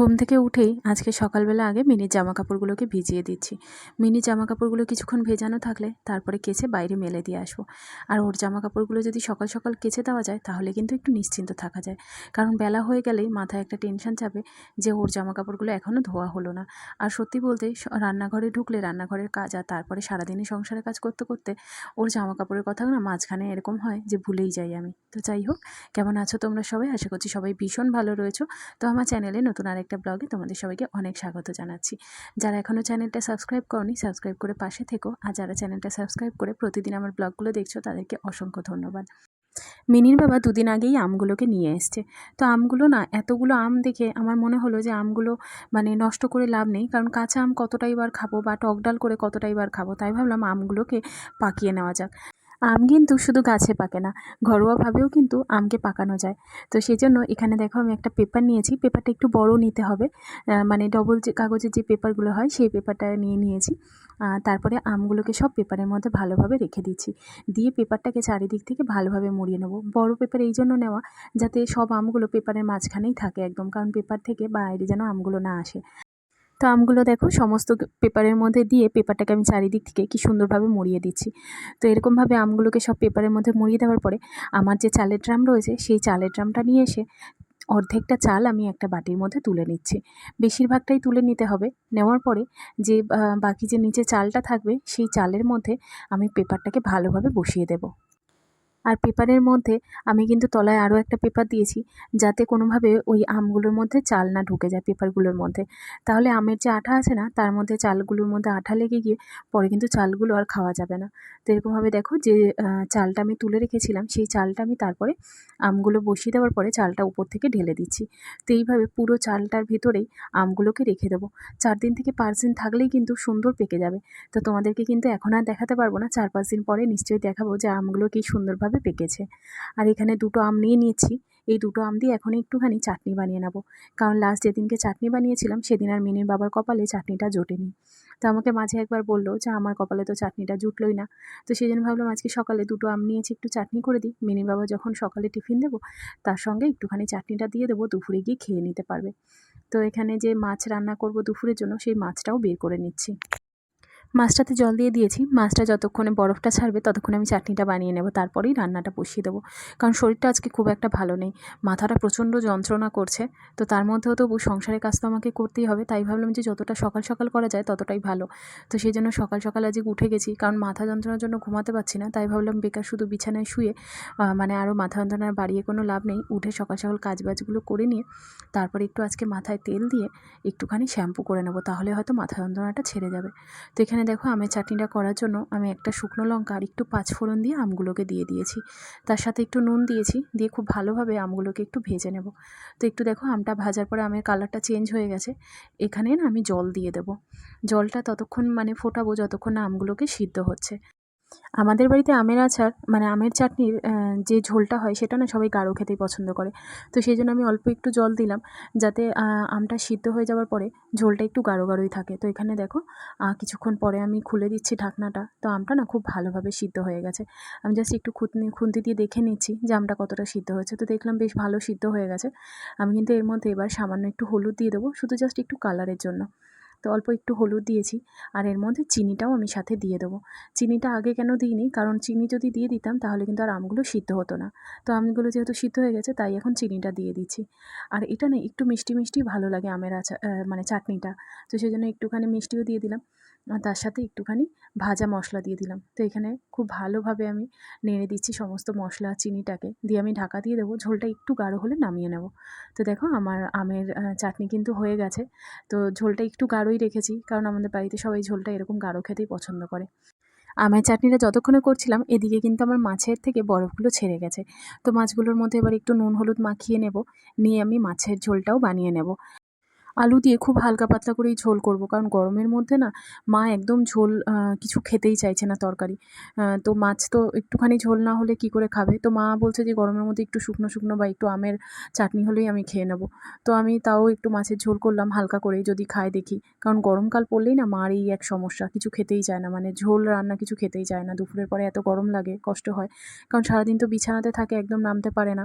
ঘুম থেকে উঠেই আজকে সকালবেলা আগে মিনির জামা কাপড়গুলোকে ভিজিয়ে দিচ্ছি। মিনির জামা কাপড়গুলো কিছুক্ষণ ভেজানো থাকলে তারপরে কেচে বাইরে মেলে দিয়ে আসব। আর ওর জামা কাপড়গুলো যদি সকাল সকাল কেচে দেওয়া যায়, তাহলে কিন্তু একটু নিশ্চিন্ত থাকা যায়। কারণ বেলা হয়ে গেলেই মাথায় একটা টেনশন যাবে যে ওর জামা কাপড়গুলো এখনও ধোয়া হলো না। আর সত্যি বলতে রান্নাঘরে ঢুকলে রান্নাঘরের কাজ আর তারপরে সারাদিনে সংসারের কাজ করতে করতে ওর জামা কাপড়ের কথা না মাঝখানে এরকম হয় যে ভুলেই যাই আমি। তো যাই হোক, কেমন আছো তোমরা সবাই? আশা করছি সবাই ভীষণ ভালো রয়েছো। তো আমার চ্যানেলে নতুন আরেকটা ব্লগে তোমাদের সবাইকে অনেক স্বাগত জানাচ্ছি। যারা এখনও চ্যানেলটা সাবস্ক্রাইব করনি, সাবস্ক্রাইব করে পাশে থেকো। আর যারা চ্যানেলটা সাবস্ক্রাইব করে প্রতিদিন আমার ব্লগগুলো দেখছ, তাদেরকে অসংখ্য ধন্যবাদ। মিনির বাবা দুদিন আগেই আমগুলোকে নিয়ে এসছে। তো আমগুলো না, এতগুলো আম দেখে আমার মনে হলো যে আমগুলো মানে নষ্ট করে লাভ নেই। কারণ কাঁচা আম কতটাই বার খাব বা টকডাল করে কতটাই বার খাব, তাই ভাবলাম আমগুলোকে পাকিয়ে নেওয়া যাক। আম কিন্তু শুধু গাছে পাকে না, ঘরোয়াভাবেও কিন্তু আমকে পাকানো যায়। তো সেই জন্য এখানে দেখো আমি একটা পেপার নিয়েছি, পেপারটা একটু বড় নিতে হবে। মানে ডবল যে কাগজের যে পেপারগুলো হয় সেই পেপারটা নিয়ে নিয়েছি। তারপরে আমগুলোকে সব পেপারের মধ্যে ভালোভাবে রেখে দিচ্ছি। দিয়ে পেপারটাকে চারিদিক থেকে ভালোভাবে মুড়িয়ে নেব। বড় পেপার এই জন্য নেওয়া যাতে সব আমগুলো পেপারের মাঝখানেই থাকে একদম, কারণ পেপার থেকে বাইরে যেন আমগুলো না আসে। তো আমগুলো দেখো সমস্ত পেপারের মধ্যে দিয়ে পেপারটাকে আমি চারিদিক থেকে কি সুন্দরভাবে মুড়িয়ে দিচ্ছি। তো এরকমভাবে আমগুলোকে সব পেপারের মধ্যে মুড়িয়ে দেওয়ার পরে আমার যে চালের ড্রাম রয়েছে, সেই চালের ড্রামটা নিয়ে এসে অর্ধেকটা চাল আমি একটা বাটির মধ্যে তুলে নিচ্ছি। বেশিরভাগটাই তুলে নিতে হবে। নেওয়ার পরে যে বাকি যে নিচে চালটা থাকবে, সেই চালের মধ্যে আমি পেপারটাকে ভালোভাবে বসিয়ে দেবো। আর পেপারের মধ্যে আমি কিন্তু তলায় আরও একটা পেপার দিয়েছি, যাতে কোনোভাবে ওই আমগুলোর মধ্যে চাল না ঢুকে যায় পেপারগুলোর মধ্যে। তাহলে আমের যে আঠা আছে না, তার মধ্যে চালগুলোর মধ্যে আঠা লেগে গিয়ে পরে কিন্তু চালগুলো আর খাওয়া যাবে না। তো এরকমভাবে দেখো যে চালটা আমি তুলে রেখেছিলাম, সেই চালটা আমি তারপরে আমগুলো বসিয়ে দেওয়ার পরে চালটা উপর থেকে ঢেলে দিচ্ছি। তো এইভাবে পুরো চালটার ভিতরেই আমগুলোকে রেখে দেবো। চার দিন থেকে পাঁচ দিন থাকলেই কিন্তু সুন্দর পেকে যাবে। তো তোমাদেরকে কিন্তু এখন আর দেখাতে পারব না, চার পাঁচ দিন পরে নিশ্চয়ই দেখাবো যে আমগুলো কি সুন্দরভাবে পেকেছে আর এখানে দুটো আম নিয়ে নিয়েছি। এই দুটো আম দিয়ে এখন একটুখানি চাটনি বানিয়ে নেব। কারণ লাস্ট যেদিনকে চাটনি বানিয়েছিলাম, সেদিন আর মিনির বাবার কপালে চাটনিটা জোটেনি। তো আমাকে মাঝে একবার বলল যে, আমার কপালে তো চাটনিটা জুটলোই না। তো সেই জন্য ভাবলাম আজকে সকালে দুটো আম নিয়েছি, একটু চাটনি করে দিই। মিনির বাবা যখন সকালে টিফিন দেবো, তার সঙ্গে একটুখানি চাটনিটা দিয়ে দেবো, দুপুরে গিয়ে খেয়ে নিতে পারবে। তো এখানে যে মাছ রান্না করব দুপুরের জন্য, সেই মাছটাও বের করে নিচ্ছি। মাছটাতে জল দিয়ে দিয়েছি। মাছটা যতক্ষণে বরফটা ছাড়বে ততক্ষণে আমি চাটনিটা বানিয়ে নেব, তারপরেই রান্নাটা বসিয়ে দেবো। কারণ শরীরটা আজকে খুব একটা ভালো নেই। মাথাটা প্রচণ্ড যন্ত্রণা করছে, তো তার মধ্যেও তো সংসারের কাজ তো আমাকে করতেই হবে। তাই ভাবলাম যে যতটা সকাল সকাল করা যায় ততটাই ভালো। তো সেই জন্য সকাল সকাল আজকে উঠে গেছি, কারণ মাথা যন্ত্রণার জন্য ঘুমাতে পারছি না। তাই ভাবলাম বেকার শুধু বিছানায় শুয়ে মানে আরও মাথা যন্ত্রণার বাড়িয়ে কোনো লাভ নেই। উঠে সকাল সকাল কাজ বাজগুলো করে নিয়ে, তারপরে একটু আজকে মাথায় তেল দিয়ে একটুখানি শ্যাম্পু করে নেব। তাহলে হয়তো মাথা যন্ত্রণাটা ছেড়ে যাবে। তো এখানে দেখো আমের চাটনিটা করার জন্য আমি একটা শুকনো লঙ্কা আর একটু পাঁচফোড়ন দিয়ে আমগুলোকে দিয়ে দিয়েছি। তার সাথে একটু নুন দিয়েছি, দিয়ে খুব ভালোভাবে আমগুলোকে একটু ভেজে নেব। তো একটু দেখো আমটা ভাজার পরে আমের কালারটা চেঞ্জ হয়ে গেছে। এখানে না আমি জল দিয়ে দেব। জলটা ততক্ষণ মানে ফোটাবো যতক্ষণ না আমগুলোকে সিদ্ধ হচ্ছে। আমাদের বাড়িতে আমের আচার মানে আমের চাটনির যে ঝোলটা হয় সেটা না সবাই গাঢ় খেতেই পছন্দ করে। তো সেই জন্য আমি অল্প একটু জল দিলাম যাতে আমটা সিদ্ধ হয়ে যাওয়ার পরে ঝোলটা একটু গাঢ় গাঢ়ই থাকে। তো এখানে দেখো কিছুক্ষণ পরে আমি খুলে দিচ্ছি ঢাকনাটা। তো আমটা না খুব ভালোভাবে সিদ্ধ হয়ে গেছে। আমি জাস্ট একটু খুঁতনি, খুন্তি দিয়ে দেখে নিচ্ছি যে আমটা কতটা সিদ্ধ হয়েছে। তো দেখলাম বেশ ভালো সিদ্ধ হয়ে গেছে। আমি কিন্তু এর মধ্যে এবার সামান্য একটু হলুদ দিয়ে দেবো, শুধু জাস্ট একটু কালারের জন্য। তো অল্প একটু হলুদ দিয়েছি। আর এর মধ্যে চিনিটাও আমি সাথে দিয়ে দেবো। চিনিটা আগে কেন দিইনি? কারণ চিনি যদি দিয়ে দিতাম, তাহলে কিন্তু আর আমগুলো সিদ্ধ হতো না। তো আমগুলো যেহেতু সিদ্ধ হয়ে গেছে, তাই এখন চিনিটা দিয়ে দিচ্ছি। আর এটা না একটু মিষ্টি মিষ্টি ভালো লাগে আমের আচার মানে চাটনিটা। তো সেই জন্য একটুখানি মিষ্টিও দিয়ে দিলাম। আর তার সাথে একটুখানি ভাজা মশলা দিয়ে দিলাম। তো এখানে খুব ভালোভাবে আমি নেড়ে দিচ্ছি সমস্ত মশলা, চিনিটাকে। দিয়ে আমি ঢাকা দিয়ে দেবো, ঝোলটা একটু গাঢ় হলে নামিয়ে নেব। তো দেখো আমার আমের চাটনি কিন্তু হয়ে গেছে। তো ঝোলটা একটু গাঢ়ই রেখেছি, কারণ আমাদের বাড়িতে সবাই ঝোলটা এরকম গাঢ় খেতেই পছন্দ করে। আমের চাটনিটা যতক্ষণে করছিলাম, এদিকে কিন্তু আমার মাছের থেকে বরফগুলো ছেড়ে গেছে। তো মাছগুলোর মধ্যে এবার একটু নুন, হলুদ মাখিয়ে নেব। নিয়ে আমি মাছের ঝোলটাও বানিয়ে নেব। আলু দিয়ে খুব হালকা পাতলা করেই ঝোল করব। কারণ গরমের মধ্যে না, মা একদম ঝোল কিছু খেতেই চাইছে না তরকারি। তো মাছ তো একটুখানি ঝোল না হলে কি করে খাবে? তো মা বলছে যে, গরমের মধ্যে একটু শুকনো শুকনো বা একটু আমের চাটনি হলেই আমি খেয়ে নেব। তো আমি তাও একটু মাছের ঝোল করলাম হালকা করেই যদি খায় দেখি। কারণ গরমকাল পড়লেই না মার এই এক সমস্যা, কিছু খেতেই চায় না। মানে ঝোল, রান্না কিছু খেতেই চায় না। দুপুরের পরে এত গরম লাগে, কষ্ট হয়। কারণ সারাদিন তো বিছানাতে থাকে, একদম নামতে পারে না।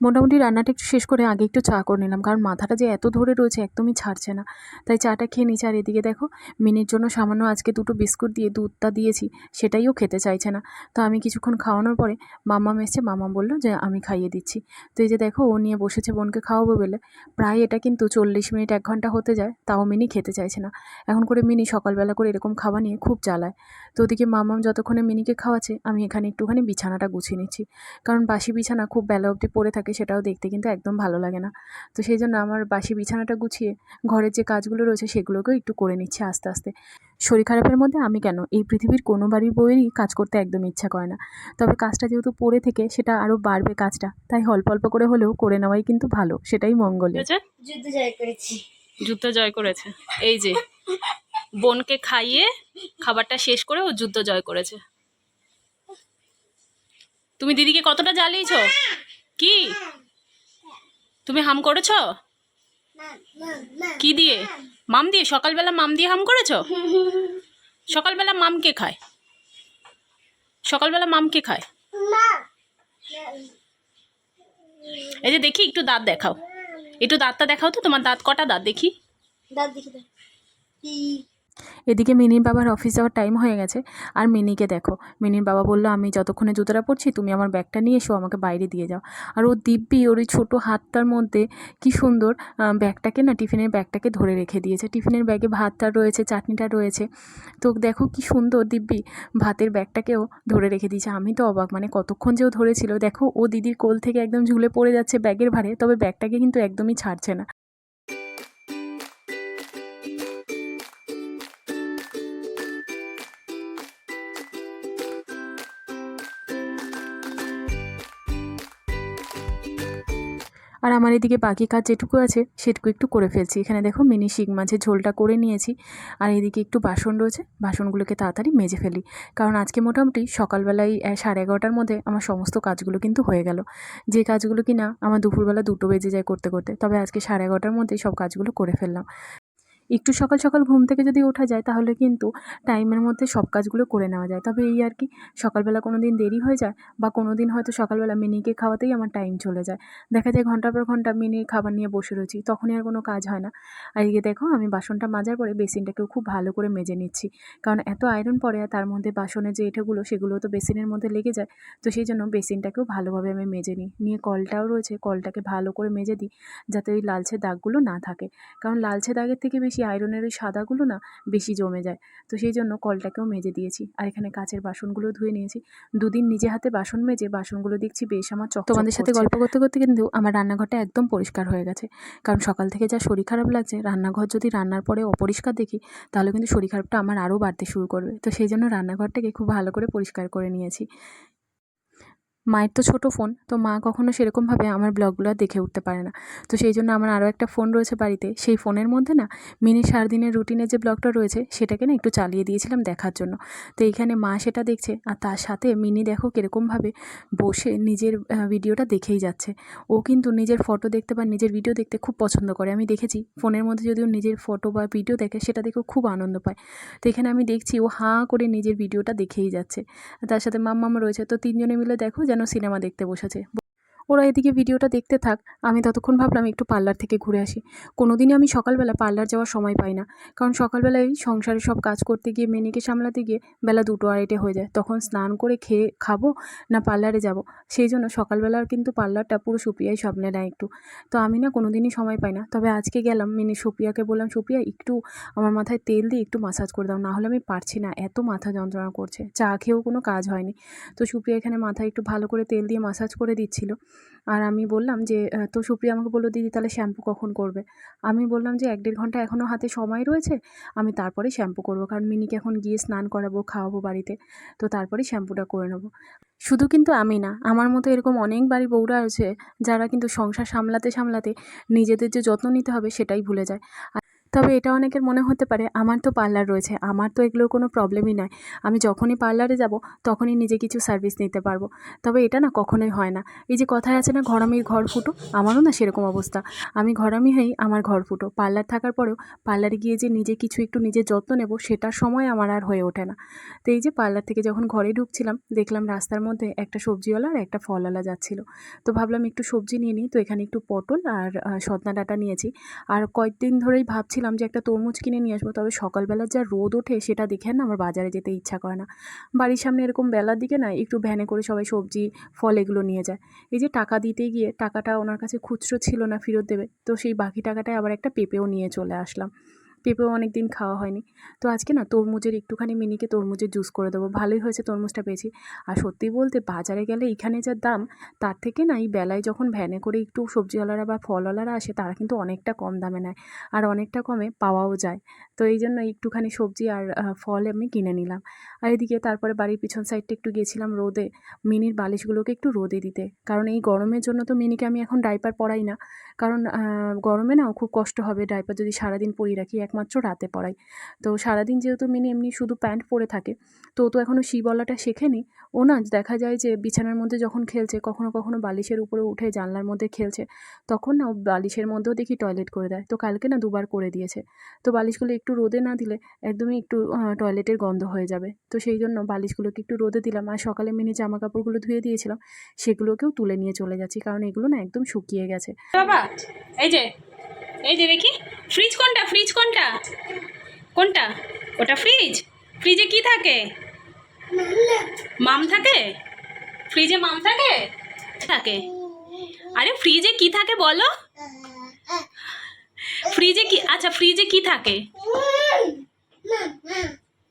মোটামুটি রান্নাটা একটু শেষ করে আগে একটু চা করে নিলাম। কারণ মাথাটা যে এত ধরে রয়েছে একদমই ছাড়ছে না। তাই চাটা খেয়ে নিচ্ছি আর এদিকে দেখো, মিনির জন্য সামান্য আজকে দুটো বিস্কুট দিয়ে দুধটা দিয়েছি সেটাইও খেতে চাইছে না। তো আমি কিছুক্ষণ খাওয়ানোর পরে মাম্মাম এসছে মামা বলল যে আমি খাইয়ে দিচ্ছি। তো এই যে দেখো, ও নিয়ে বসেছে বোনকে খাওয়াবো বলে। প্রায় এটা কিন্তু চল্লিশ মিনিট, এক ঘণ্টা হতে যায়, তাও মিনি খেতে চাইছে না। এখন করে মিনি সকালবেলা করে এরকম খাওয়া নিয়ে খুব জ্বালায়। তো ওদিকে মামাম যতক্ষণে মিনিকে খাওয়াচ্ছে, আমি এখানে একটুখানি বিছানাটা গুছিয়ে নিচ্ছি। কারণ বাসি বিছানা খুব বেলা অবধি পড়ে থাকে সেটাও দেখতে কিন্তু একদম ভালো লাগে না। তো সেই জন্য আমার বাসি বিছানাটা গুছিয়ে ঘরের যে কাজগুলো রয়েছে সেগুলোকেও একটু করে নিচ্ছি আস্তে আস্তে। শরীর খারাপের মধ্যে আমি কেন? এই পৃথিবীর কোনো বাড়ির বইয়েরই কাজ করতে একদম ইচ্ছা করে না। তবে কাজটা যেহেতু পড়ে থেকে সেটা আরও বাড়বে কাজটা তাই অল্প অল্প করে হলেও করে নেওয়াই কিন্তু ভালো সেটাই মঙ্গল। যুদ্ধ জয় করেছি। যুদ্ধ জয় করেছে। এই যে বোনকে খাইয়ে খাবারটা শেষ করে ও যুদ্ধ জয় করেছে। তুমি দিদিকে কতটা জ্বালিয়েছ? কি? তুমি হাম করেছ? কি দিয়ে? মাম দিয়ে? সকালবেলা মাম দিয়ে হাম করেছ? সকালবেলা মাম কে খায়? সকালবেলা মাম কে খায়? এই যে দেখি, একটু দাঁত দেখাও। একটু দাঁতটা দেখাও তো, তোমার দাঁত কটা দাঁত দেখি? দাঁত দেখি এদিকে মিনির বাবার অফিস যাওয়ার টাইম হয়ে গেছে। আর মিনিকে দেখো, মিনির বাবা বলল, আমি যতক্ষণে জুতোটা পরছি, তুমি আমার ব্যাগটা নিয়ে এসো, আমাকে বাইরে দিয়ে যাও। আর ও দিব্যি, ওর ওই ছোটো হাতটার মধ্যে কি সুন্দর ব্যাগটাকে না, টিফিনের ব্যাগটাকে ধরে রেখে দিয়েছে। টিফিনের ব্যাগে ভাতটা রয়েছে, চাটনিটা রয়েছে। তো দেখো কি সুন্দর দিব্যি, ভাতের ব্যাগটাকেও ধরে রেখে দিয়েছে। আমি তো অবাক মানে কতক্ষণ যে ও ধরেছিল। দেখো, ও দিদির কোল থেকে একদম ঝুলে পড়ে যাচ্ছে ব্যাগের ভারে, তবে ব্যাগটাকে কিন্তু একদমই ছাড়ছে না। আর আমার এদিকে বাকি কাজ যেটুকু আছে, সেটুকু একটু করে ফেলছি। এখানে দেখো মিনি শিক মাছের ঝোলটা করে নিয়েছি। আর এদিকে একটু বাসন রয়েছে, বাসনগুলোকে তাড়াতাড়ি মেজে ফেলি। কারণ আজকে মোটামুটি সকালবেলায় সাড়ে এগারোটার মধ্যে আমার সমস্ত কাজগুলো কিন্তু হয়ে গেল। যে কাজগুলো কি না আমার দুপুরবেলা দুটো বেজে যায় করতে করতে। তবে আজকে সাড়ে এগারোটার মধ্যেই সব কাজগুলো করে ফেললাম। একটু সকাল সকাল ঘুম থেকে যদি ওঠা যায়, তাহলে কিন্তু টাইমের মধ্যে সব কাজগুলো করে নেওয়া যায়। তবে এই আর কি, সকালবেলা কোনো দিন দেরি হয়ে যায় বা কোনো দিন হয়তো সকালবেলা মিনিকে খাওয়াতেই আমার টাইম চলে যায়। দেখা যায় ঘণ্টার পর ঘণ্টা মিনির খাবার নিয়ে বসে রয়েছি, তখনই আর কোনো কাজ হয় না। আর এদিকে দেখো, আমি বাসনটা মাজার পরে বেসিনটাকেও খুব ভালো করে মেজে নিচ্ছি। কারণ এত আয়রন পড়ে আর তার মধ্যে বাসনের যে এঁঠোগুলো, সেগুলো তো বেসিনের মধ্যে লেগে যায়। তো সেই জন্য বেসিনটাকেও ভালোভাবে আমি মেজে নিই। নিয়ে কলটাও রয়েছে, কলটাকে ভালো করে মেজে দিই, যাতে ওই লালচে দাগগুলো না থাকে। কারণ লালচে দাগের থেকে বেশি আয়রনের ওই সাদাগুলো না বেশি জমে যায়। তো সেই জন্য কলটাকেও মেজে দিয়েছি। আর এখানে কাচের বাসনগুলো ধুয়ে নিয়েছি। দুদিন নিজে হাতে বাসন মেজে বাসনগুলো দেখছি বেশ আমার চক তোমাদের সাথে গল্প করতে করতে কিন্তু আমার রান্নাঘরটা একদম পরিষ্কার হয়ে গেছে। কারণ সকাল থেকে যা শরীর খারাপ লাগছে রান্নাঘর যদি রান্নার পরে অপরিষ্কার দেখি তাহলে কিন্তু শরীর খারাপটা আমার আরও বাড়তে শুরু করবে। তো সেই জন্য রান্নাঘরটাকে খুব ভালো করে পরিষ্কার করে নিয়েছি। মায়ের তো ছোটো ফোন, তো মা কখনো সেরকমভাবে আমার ব্লগগুলো দেখে উঠতে পারে না। তো সেই জন্য আমার আরও একটা ফোন রয়েছে বাড়িতে, সেই ফোনের মধ্যে না মিনি সারাদিনের রুটিনের যে ব্লগটা রয়েছে, সেটাকে না একটু চালিয়ে দিয়েছিলাম দেখার জন্য। তো এইখানে মা সেটা দেখছে, আর তার সাথে মিনি দেখো কীরকমভাবে বসে নিজের ভিডিওটা দেখেই যাচ্ছে। ও কিন্তু নিজের ফটো দেখতে বা নিজের ভিডিও দেখতে খুব পছন্দ করে। আমি দেখেছি ফোনের মধ্যে যদি ও নিজের ফটো বা ভিডিও দেখে, সেটা দেখেও খুব আনন্দ পায়। তো এখানে আমি দেখছি ও হাঁ করে নিজের ভিডিওটা দেখেই যাচ্ছে। তার সাথে মাম্মাম রয়েছে, তো তিনজনে মিলে দেখো যেন সিনেমা দেখতে বসেছে। ওরা এদিকে ভিডিওটা দেখতে থাক। আমি ততক্ষণ ভাবলাম একটু পার্লার থেকে ঘুরে আসি। কোনো দিনই আমি সকালবেলা পার্লার যাওয়ার সময় পাই না। কারণ সকালবেলায় সংসারে সব কাজ করতে গিয়ে মেনিকে সামলাতে গিয়ে বেলা দুটো আড়াইটে হয়ে যায়। তখন স্নান করে খেয়ে খাব না পার্লারে যাব? সেই জন্য সকালবেলার কিন্তু পার্লারটা পুরো সুপিয়াই সামনে নেয় একটু। তো আমি না কোনো দিনই সময় পাই না। তবে আজকে গেলাম, মিনি সুপিয়াকে বললাম, সুপিয়া, একটু আমার মাথায় তেল দিয়ে একটু মাসাজ করে দাও। না হলে আমি পারছি না। এত মাথা যন্ত্রণা করছে। চা খেয়েও কোনো কাজ হয়নি। তো সুপ্রিয়া এখানে মাথায় একটু ভালো করে তেল দিয়ে মাসাজ করে দিচ্ছিল। আর আমি বললাম যে তো সুপ্রিয়া আমাকে বলল, দিদি, তাহলে শ্যাম্পু কখন করবে? আমি বললাম যে, এক দেড় ঘণ্টা এখনও হাতে সময় রয়েছে, আমি তারপরে শ্যাম্পু করব, কারণ মিনিকে এখন গিয়ে স্নান করাবো, খাওয়াবো বাড়িতে, তো তারপরেই শ্যাম্পুটা করে নেব। শুধু কিন্তু আমি না, আমার মতো এরকম অনেক বাড়ি বউরা আছে, যারা কিন্তু সংসার সামলাতে সামলাতে নিজেদের যে যত্ন নিতে হবে, সেটাই ভুলে যায়। তবে এটা অনেকের মনে হতে পারে, আমার তো পার্লার রয়েছে, আমার তো এগুলোর কোনো প্রবলেমই নয় আমি যখনই পার্লারে যাব, তখনই নিজে কিছু সার্ভিস নিতে পারব। তবে এটা না কখনোই হয় না। এই যে কথায় আছে না, ঘরামির ঘর ফুটো আমারও না সেরকম অবস্থা। আমি ঘরামি হয়েই আমার ঘর ফুটো। পার্লার থাকার পরেও পার্লারে গিয়ে যে নিজে কিছু একটু নিজের যত্ন নেব, সেটার সময় আমার আর হয়ে ওঠে না। তো এই যে পার্লার থেকে যখন ঘরে ঢুকছিলাম, দেখলাম রাস্তার মধ্যে একটা সবজিওয়ালা আর একটা ফলওয়ালা যাচ্ছিল। তো ভাবলাম একটু সবজি নিয়ে নিই। তো এখানে একটু পটল আর সজনা ডাঁটা নিয়েছি। আর কয়েকদিন ধরেই ভাবছিলাম যে একটা তরমুজ কিনে নিয়ে আসব, তবে সকালবেলা যা রোদ ওঠে সেটা দেখে না আমার বাজারে যেতে ইচ্ছা করে না। বাড়ির সামনে এরকম বেলার দিকে না একটু ভ্যানে করে সবাই সবজি, ফল এগুলো নিয়ে যায়। এই যে টাকা দিতে গিয়ে টাকাটা ওনার কাছে খুচরো ছিল না ফেরত দেবে, তো সেই বাকি টাকাটায় আবার একটা পেঁপেও নিয়ে চলে আসলাম। পেঁপেও অনেক দিন খাওয়া হয়নি। তো আজকে না তরমুজের একটুখানি মিনিকে তরমুজের জুস করে দেবো। ভালোই হয়েছে তরমুজটা পেয়েছি। আর সত্যি বলতে বাজারে গেলে এখানে যা দাম, তার থেকে না এই বেলায় যখন ভ্যানে করে একটু সবজিওয়ালারা বা ফলওয়ালারা আসে, তারা কিন্তু অনেকটা কম দামে নেয়। আর অনেকটা কমে পাওয়াও যায়। তো এই জন্য একটুখানি সবজি আর ফল আমি কিনে নিলাম। আর এদিকে তারপরে বাড়ির পিছন সাইডটা একটু গিয়েছিলাম রোদে। মিনির বালিশগুলোকে একটু রোদে দিতে। কারণ এই গরমের জন্য তো মিনিকে আমি এখন ডাইপার পরাই না। কারণ গরমে না খুব কষ্ট হবে ডাইপার যদি সারাদিন পরিয়ে রাখি। একমাত্র রাতে পরাই তো সারাদিন যেহেতু মিনি এমনি শুধু প্যান্ট পরে থাকে, তো তো এখনও শি বলাটা শেখেনি। ও না, দেখা যায় যে বিছানার মধ্যে যখন খেলছে, কখনো কখনো বালিশের উপরে উঠে জানলার মধ্যে খেলছে, তখন না ও বালিশের মধ্যেও দেখি টয়লেট করে দেয়। তো কালকে না দুবার করে দিয়েছে। তো বালিশগুলো একটু রোদে না দিলে একদমই একটু টয়লেটের গন্ধ হয়ে যাবে। তো সেই জন্য বালিশগুলোকে একটু রোদে দিলাম। আর সকালে মিনি জামা কাপড়গুলো ধুয়ে দিয়েছিলাম সেগুলোকেও তুলে নিয়ে চলে যাচ্ছি, কারণ এগুলো না একদম শুকিয়ে গেছে। বাবা, এই যে এই যে দেখি ফ্রিজ কোনটা ফ্রিজ কোনটা কোনটা ওটা ফ্রিজ ফ্রিজে কি থাকে মাম থাকে ফ্রিজে মাম থাকে থাকে আরে ফ্রিজে কি থাকে বলো ফ্রিজে কি আচ্ছা ফ্রিজে কি থাকে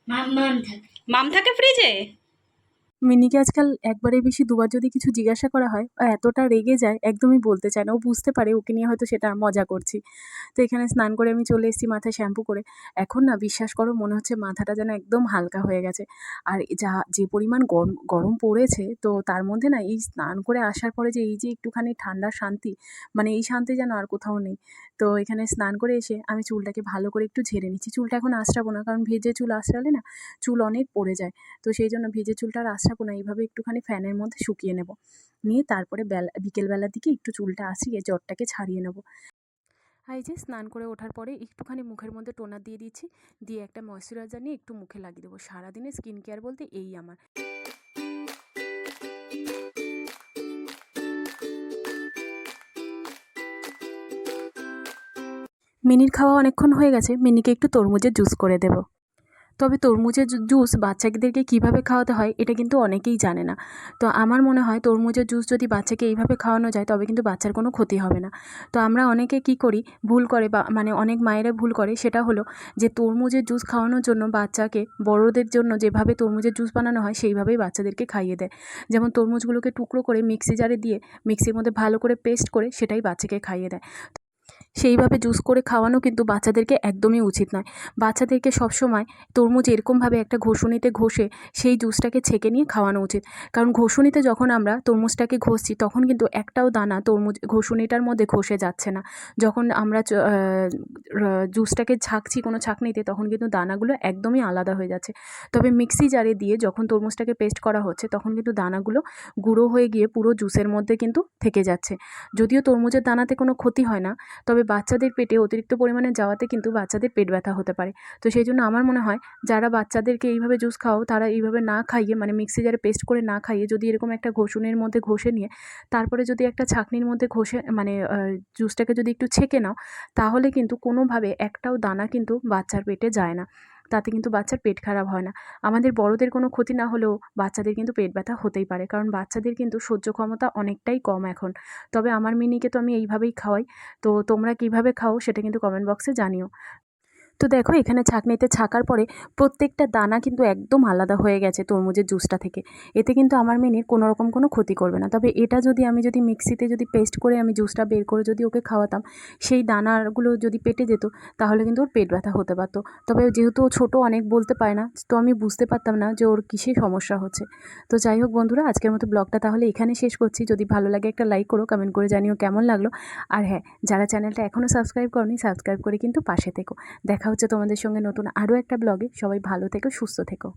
মাম থাকে মাম থাকে ফ্রিজে মিনিকে আজকাল একবারের বেশি দুবার যদি কিছু জিজ্ঞাসা করা হয় এতটা রেগে যায়, একদমই বলতে চায় না। ও বুঝতে পারে, ওকে নিয়ে হয়তো সেটা মজা করছি। তো এখানে স্নান করে আমি চলে এসেছি মাথায় শ্যাম্পু করে। এখন না, বিশ্বাস করো, মনে হচ্ছে মাথাটা যেন একদম হালকা হয়ে গেছে। আর যা, যে পরিমাণ গরম গরম পড়েছে, তো তার মধ্যে না, এই স্নান করে আসার পরে যে এই যে একটুখানি ঠান্ডা শান্তি মানে এই শান্তি যেন আর কোথাও নেই। তো এখানে স্নান করে এসে আমি চুলটাকে ভালো করে একটু ঝেড়ে নিচ্ছি। চুলটা এখন আঁচড়াবো না, কারণ ভেজে চুল আঁচড়ালে না, চুল অনেক পড়ে যায়। তো সেই জন্য ভেজে চুলটা আর আঁচড়াবো না, এইভাবে একটুখানি ফ্যানের মধ্যে শুকিয়ে নেব। নিয়ে তারপরে বেলা, বিকেলবেলার দিকে একটু চুলটা আসিয়ে জ্বরটাকে ছাড়িয়ে নেব। এই যে স্নান করে ওঠার পরে একটুখানি মুখের মধ্যে টোনার দিয়ে দিচ্ছি। দিয়ে একটা ময়শ্চারাইজার নিয়ে একটু মুখে লাগিয়ে দেবো। সারাদিনে স্কিন কেয়ার বলতে এই আমার। মিনির খাওয়া অনেকক্ষণ হয়ে গেছে। মিনিকে একটু তরমুজের জুস করে দেব। তবে তরমুজের জুস বাচ্চাদেরকে কীভাবে খাওয়াতে হয় এটা কিন্তু অনেকেই জানে না। তো আমার মনে হয় তরমুজের জুস যদি বাচ্চাকে এইভাবে খাওয়ানো যায় তবে কিন্তু বাচ্চার কোনো ক্ষতি হবে না। তো আমরা অনেকে কি করি, ভুল করে বা মানে অনেক মায়েরা ভুল করে সেটা হলো যে তরমুজের জুস খাওয়ানোর জন্য বাচ্চাকে বড়দের জন্য যেভাবে তরমুজের জুস বানানো হয় সেইভাবেই বাচ্চাদেরকে খাইয়ে দেয়। যেমন তরমুজগুলোকে টুকরো করে মিক্সি জারে দিয়ে মিক্সির মধ্যে ভালো করে পেস্ট করে সেটাই বাচ্চাকে খাইয়ে দেয়। সেইভাবে জুস করে খাওয়ানো কিন্তু বাচ্চাদেরকে একদমই উচিত নয়। বাচ্চাদেরকে সবসময় তরমুজ এরকমভাবে একটা ঘষুনিতে ঘষে সেই জুসটাকে ছেঁকে নিয়ে খাওয়ানো উচিত। কারণ ঘষুনিতে যখন আমরা তরমুজটাকে ঘষছি, তখন কিন্তু একটাও দানা তরমুজ ঘষুনিটার মধ্যে ঘষে যাচ্ছে না। যখন আমরা জুসটাকে ছাঁকছি কোনো ছাঁকনিতে, তখন কিন্তু দানাগুলো একদমই আলাদা হয়ে যাচ্ছে। তবে মিক্সি জারে দিয়ে যখন তরমুজটাকে পেস্ট করা হচ্ছে, তখন কিন্তু দানাগুলো গুঁড়ো হয়ে গিয়ে পুরো জুসের মধ্যে কিন্তু থেকে যাচ্ছে। যদিও তরমুজের দানাতে কোনো ক্ষতি হয় না, তবে বাচ্চাদের পেটে অতিরিক্ত পরিমাণে যাওয়াতে কিন্তু বাচ্চাদের পেট ব্যথা হতে পারে। তো সেই জন্য আমার মনে হয়, যারা বাচ্চাদেরকে এইভাবে জুস খাও তারা এইভাবে না খাইয়ে মানে মিক্সি জারে পেস্ট করে না খাইয়ে যদি এরকম একটা ঘষুনের মধ্যে ঘষে নিয়ে, তারপরে যদি একটা ছাঁকনির মধ্যে ঘষে মানে জুসটাকে যদি একটু ছেঁকে নাও, তাহলে কিন্তু কোনোভাবে একটাও দানা কিন্তু বাচ্চার পেটে যায় না। তাতে কিন্তু বাচ্চার পেট খারাপ হয় না। আমাদের বড়দের কোনো ক্ষতি না হলেও বাচ্চাদের কিন্তু পেট ব্যথা হতেই পারে, কারণ বাচ্চাদের কিন্তু সহ্য ক্ষমতা অনেকটাই কম এখন। তবে আমার মিনিকে তো আমি এইভাবেই খাওয়াই। তো তোমরা কীভাবে খাও সেটা কিন্তু কমেন্ট বক্সে জানিও। তো দেখো, এখানে ছাঁকনিতে ছাকার পরে প্রত্যেকটা দানা কিন্তু একদম আলাদা হয়ে গেছে তরমুজের জুসটা থেকে। এতে কিন্তু আমার মিনির কোনো রকম কোনো ক্ষতি করবে না। তবে এটা যদি আমি যদি মিক্সিতে যদি পেস্ট করে আমি জুসটা বের করে যদি ওকে খাওয়াতাম, সেই দানাগুলো যদি পেটে যেত, তাহলে কিন্তু ওর পেট ব্যথা হতে পারতো। তবে যেহেতু ও ছোটো, অনেক বলতে পারে না, তো আমি বুঝতে পারতাম না যে ওর কিসে সমস্যা হচ্ছে। তো যাই হোক বন্ধুরা, আজকের মতো ব্লগটা তাহলে এখানে শেষ করছি। যদি ভালো লাগে একটা লাইক করো, কমেন্ট করে জানিও কেমন লাগল। আর হ্যাঁ যারা চ্যানেলটা এখনও সাবস্ক্রাইব করনি, সাবস্ক্রাইব করে কিন্তু পাশে থেকো। দেখা হচ্ছে তোমাদের সঙ্গে নতুন আরও একটা ব্লগে। সবাই ভালো থেকো সুস্থ থেকো।